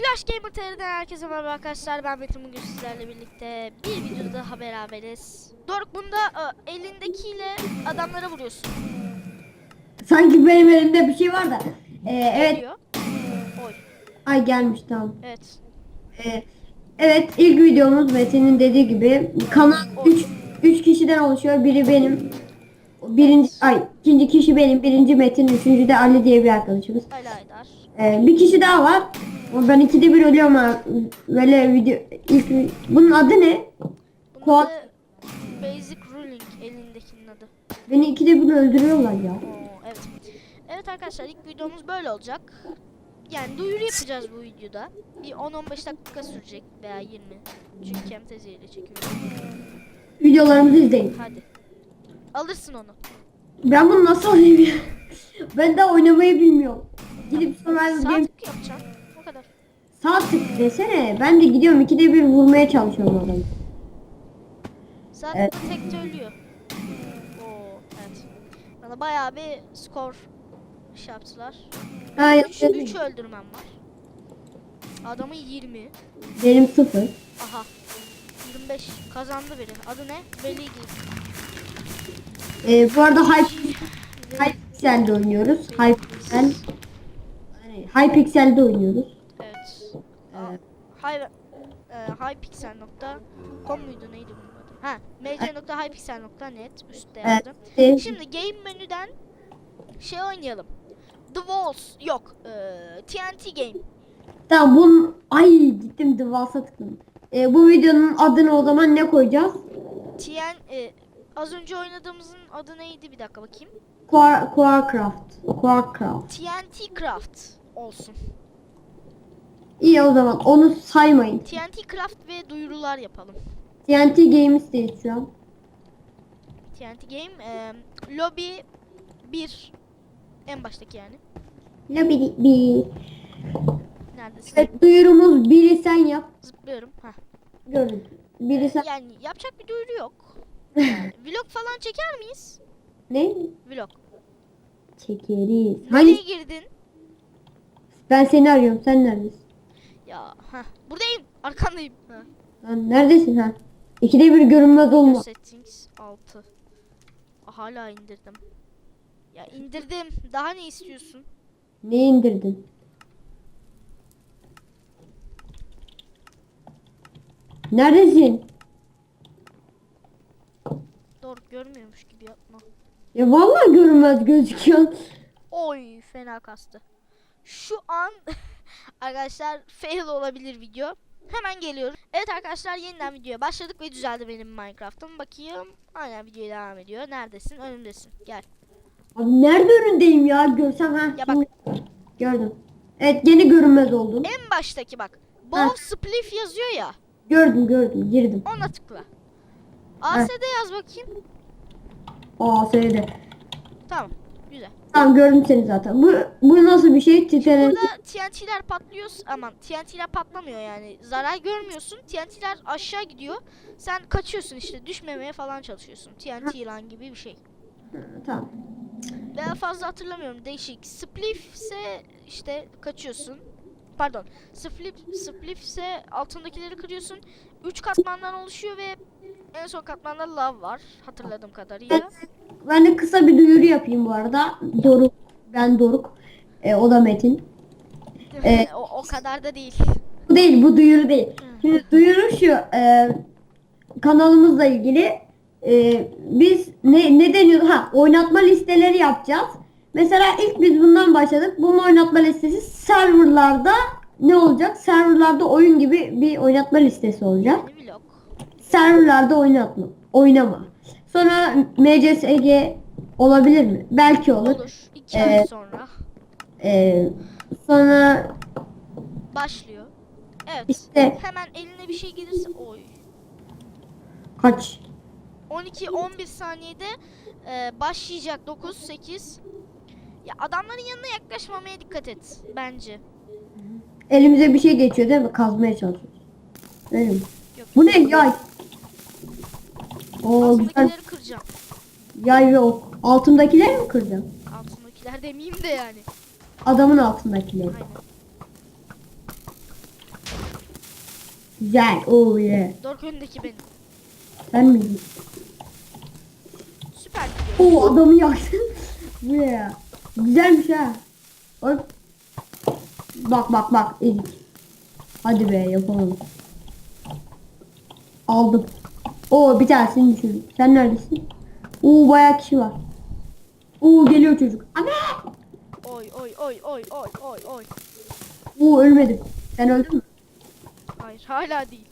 Flash Gamer TR'den herkese merhaba arkadaşlar. Ben Metin bugün sizlerle birlikte bir videoda daha beraberiz. Doruk bunda e, elindekiyle adamlara vuruyorsun. Sanki benim elimde bir şey var da. Ee, evet. Oy. Ay gelmiş tamam. Evet. Ee, evet ilk videomuz Metin'in dediği gibi kanal 3 3 kişiden oluşuyor. Biri benim. Birinci ay ikinci kişi benim, birinci Metin, üçüncü de Ali diye bir arkadaşımız. Ali Aydar. Ee, bir kişi daha var. Ben ikide bir ölüyorum ha. Böyle video ilk bunun adı ne? Bunun adı Basic Ruling elindekinin adı. Beni ikide bir öldürüyorlar ya. Oo, evet. Evet arkadaşlar ilk videomuz böyle olacak. Yani duyuru yapacağız bu videoda. Bir 10-15 dakika sürecek veya 20. Çünkü Camtasia ile çekiyorum. Videolarımızı izleyin. Hadi. Alırsın onu. Ben bunu nasıl oynayayım ya? Ben daha oynamayı bilmiyorum. Gidip Survivor Sağ Game tık yapacaksın. O kadar. Sağ tık desene. Ben de gidiyorum ikide bir vurmaya çalışıyorum adamı. Sağ Evet. tekte ölüyor. Oo, evet. Bana bayağı bir skor şey yaptılar. Ha, 3 yok, 3 öldürmem var. Adamın 20. Benim sıfır. Aha. 25 kazandı biri. Adı ne? Belli Ee, bu arada Hype, Hypixel'de oynuyoruz. Hypixel. Yani Hypixel'de oynuyoruz. Evet. Evet. High, e, highpixel.com muydu neydi bunun adı? Ha, mc.hypixel.net üstte Evet. yazdım. Ee, Şimdi game menüden şey oynayalım. The Walls yok. e, TNT Game. Tamam bunun... Ay gittim The Walls'a tıkladım. Ee, bu videonun adını o zaman ne koyacağız? TN e, az önce oynadığımızın adı neydi bir dakika bakayım. Quar, Quarcraft. Quarcraft. TNT Craft olsun. İyi o zaman onu saymayın. TNT Craft ve duyurular yapalım. TNT Games'teyiz şu an. TNT Game e, Lobby 1 en baştaki yani. Bir, bir. Neredesin? Evet, duyurumuz biri sen yap. Zıplıyorum. Heh. Gördüm. Biri sen. Yani yapacak bir duyuru yok. Yani, vlog falan çeker miyiz? Ne? Vlog. Çekeriz. Nereye Hani girdin? Ben seni arıyorum. Sen neredesin? Ya ha buradayım. Arkandayım. Ha. Lan neredesin ha? İkide bir görünmez olma. Settings 6. Hala indirdim. Ya indirdim. Daha ne istiyorsun? Ne indirdin? Neredesin? Doğru görmüyormuş gibi yapma. Ya vallahi görünmez gözüküyor. Oy fena kastı. Şu an arkadaşlar fail olabilir video. Hemen geliyorum. Evet arkadaşlar yeniden videoya başladık ve düzeldi benim Minecraft'ım. Bakayım. Aynen videoya devam ediyor. Neredesin? Önümdesin. Gel. Abi nerede önündeyim ya? Görsem ha. Ya şimdi- Gördüm. Evet gene görünmez oldum. En baştaki bak. Bow Spliff yazıyor ya. Gördüm gördüm girdim. Ona tıkla. ASD yaz bakayım. Söyledi. Tamam. Tamam gördüm seni zaten. Bu bu nasıl bir şey? Titanium. Burada TNT'ler patlıyor. Aman TNT'ler patlamıyor yani. Zarar görmüyorsun. TNT'ler aşağı gidiyor. Sen kaçıyorsun işte. Düşmemeye falan çalışıyorsun. TNT yılan gibi bir şey. Tamam. Veya fazla hatırlamıyorum. Değişik. Spliff ise işte kaçıyorsun. Pardon. Spliff, spliff ise altındakileri kırıyorsun. 3 katmandan oluşuyor ve en son katmanda lav var. Hatırladığım kadarıyla. Ben de kısa bir duyuru yapayım bu arada. Doruk. Ben Doruk. E, o da Metin. Evet. o, o kadar da değil. Bu değil bu duyuru değil. Şimdi duyuru şu. e, kanalımızla ilgili e, biz ne ne deniyor? Ha oynatma listeleri yapacağız. Mesela ilk biz bundan başladık. Bunun oynatma listesi serverlarda ne olacak? Serverlarda oyun gibi bir oynatma listesi olacak. Serverlarda oynatma, oynama. Sonra MCSG olabilir mi? Belki olur. Olur. 2 ay Evet. sonra E, sonra başlıyor. Evet. işte Hemen eline bir şey gelirse oy. kaç? 12-11 saniyede e, başlayacak 9-8. Ya adamların yanına yaklaşmamaya dikkat et bence. Elimize bir şey geçiyor değil mi? Kazmaya çalışıyoruz. Öyle mi? Yok. Bu ne yay? Oo güzel. Altındakileri kıracağım. Yay ve ok. Altındakileri mi kıracağım? Altındakiler demeyeyim de yani. Adamın altındakileri. Aynen. Güzel. Oh yeah. Doruk önündeki benim. Sen miydin? Süper gidiyor. Oo adamı yaktın. Ya? Güzelmiş ha. Bak. Bak bak bak ezik. Hadi be yapalım. Aldım. Oo bir tanesini düşürdüm. Sen neredesin? Oo bayağı kişi var. Oo geliyor çocuk. Anne! Oy oy oy oy oy oy oy. Oo ölmedim. Sen öldün mü? Hayır hala değil.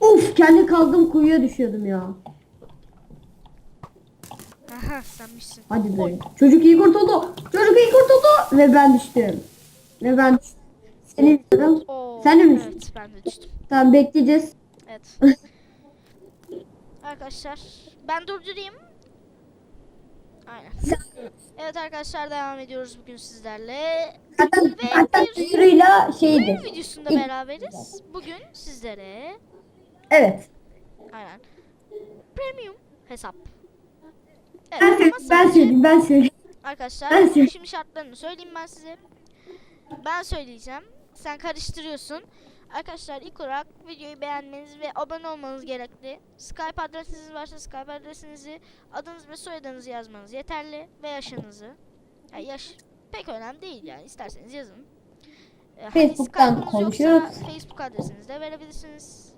Uf kendi kaldığım kuyuya düşüyordum ya. Aha senmişsin. Hadi be. Oy. Çocuk iyi kurtuldu. Çocuk iyi kurtuldu. Ve ben düştüm. Ve ben düştüm. Seni. Oo, Sen de mi düştün? Evet ben de düştüm. Tamam bekleyeceğiz. Evet. arkadaşlar ben durdurayım. Aynen. Evet arkadaşlar devam ediyoruz bugün sizlerle. Zaten, Ve zaten duyuruyla şeydi. Oyun videosunda beraberiz. Bugün sizlere Evet. aynen premium hesap. Evet, Ben, ben söyleyeyim, ben söyleyeyim. Arkadaşlar Ben söyleyeyim. şimdi şartlarını söyleyeyim ben size. Ben söyleyeceğim. Sen karıştırıyorsun. Arkadaşlar ilk olarak videoyu beğenmeniz ve abone olmanız gerekli. Skype adresiniz varsa Skype adresinizi, adınız ve soyadınızı yazmanız yeterli ve yaşınızı. Ya yaş pek önemli değil yani isterseniz yazın. Ee, hani Facebook'tan konuşuyoruz. Facebook adresinizi de verebilirsiniz.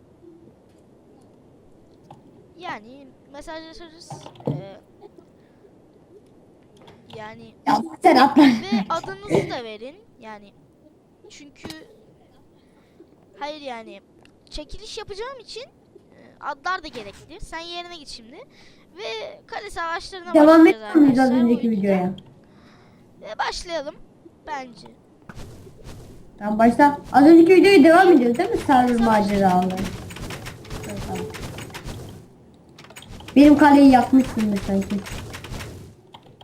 Yani mesajlaşırız. Ee, yani Ya sen atla. ve adınızı da verin. Yani çünkü hayır yani çekiliş yapacağım için e, adlar da gerekli. Sen yerine git şimdi. Ve kale savaşlarına Devam başlayacağız az arkadaşlar önceki videoya? E, başlayalım bence. Tamam başla. Az önceki videoya devam ediyoruz değil mi? Evet, tamam. Benim kaleyi yakmışsın sanki.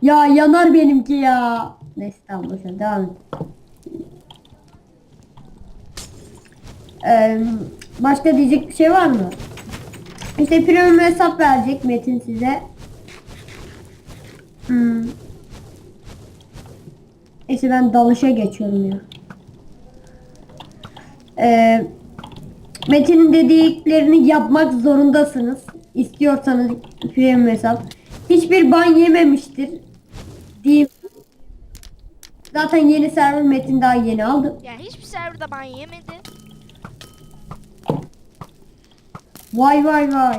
Ya yanar benimki ya. Neyse tamam boşver devam et. Başka diyecek bir şey var mı? İşte premium hesap verecek Metin size. Hmm. Neyse ben dalışa geçiyorum ya. Ee, Metin'in dediklerini yapmak zorundasınız. İstiyorsanız premium hesap. Hiçbir ban yememiştir. Diyeyim. Zaten yeni server Metin daha yeni aldı. Yani hiçbir serverda ban yemedi. Vay vay vay.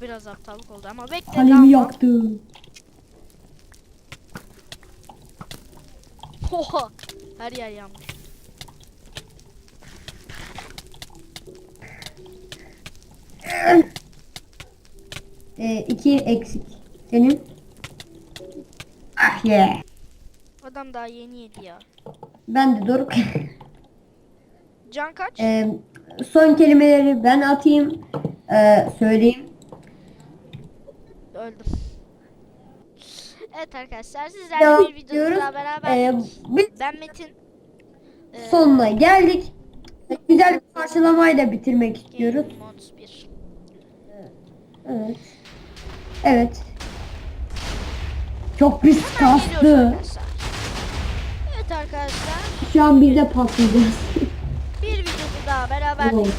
Biraz aptallık oldu ama bekle. Kalemi dalma. yaktı. Oha. Her yer yanmış. Ee, iki eksik. Senin? Ah yeah. Adam daha yeni yedi ya. Ben de Doruk. Can kaç? Ee, son kelimeleri ben atayım. Ee, söyleyeyim. Öldüm. Evet arkadaşlar sizlerle Devam bir videoda ediyoruz. daha Ee, beraberdik. biz Ben Metin. Ee, sonuna geldik. Güzel bir karşılamayla bitirmek istiyoruz. Game Mods 1. Evet. Evet. Çok pis Hemen geliyoruz kastı. arkadaşlar. Şu an biz de patlayacağız. bir videoda daha beraberdik. Evet.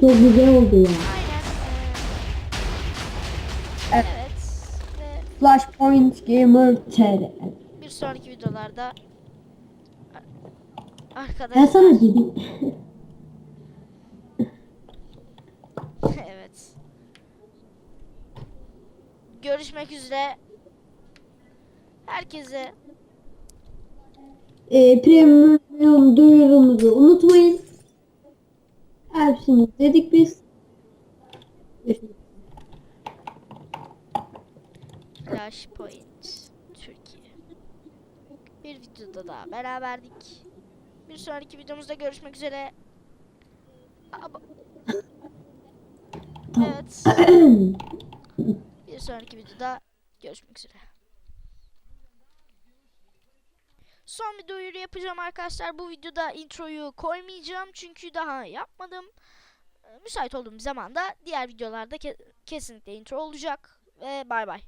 Çok güzel oldu ya. Aynen. ee, Evet. evet. Ve Flashpoint Gamer TR. bir sonraki videolarda Ar- Ben Arkadaşlar sana dedim. evet. Görüşmek üzere. Herkese Ee, premium duyurumuzu unutmayın. Hepsini dedik biz. Flashpoint Türkiye. Bir videoda daha beraberdik. Bir sonraki videomuzda görüşmek üzere. Aba- Evet. Bir sonraki videoda görüşmek üzere. Son bir duyuru yapacağım arkadaşlar. Bu videoda introyu koymayacağım çünkü daha yapmadım. Ee, Müsait olduğum zamanda diğer videolarda ke- kesinlikle intro olacak. Ve bay bay.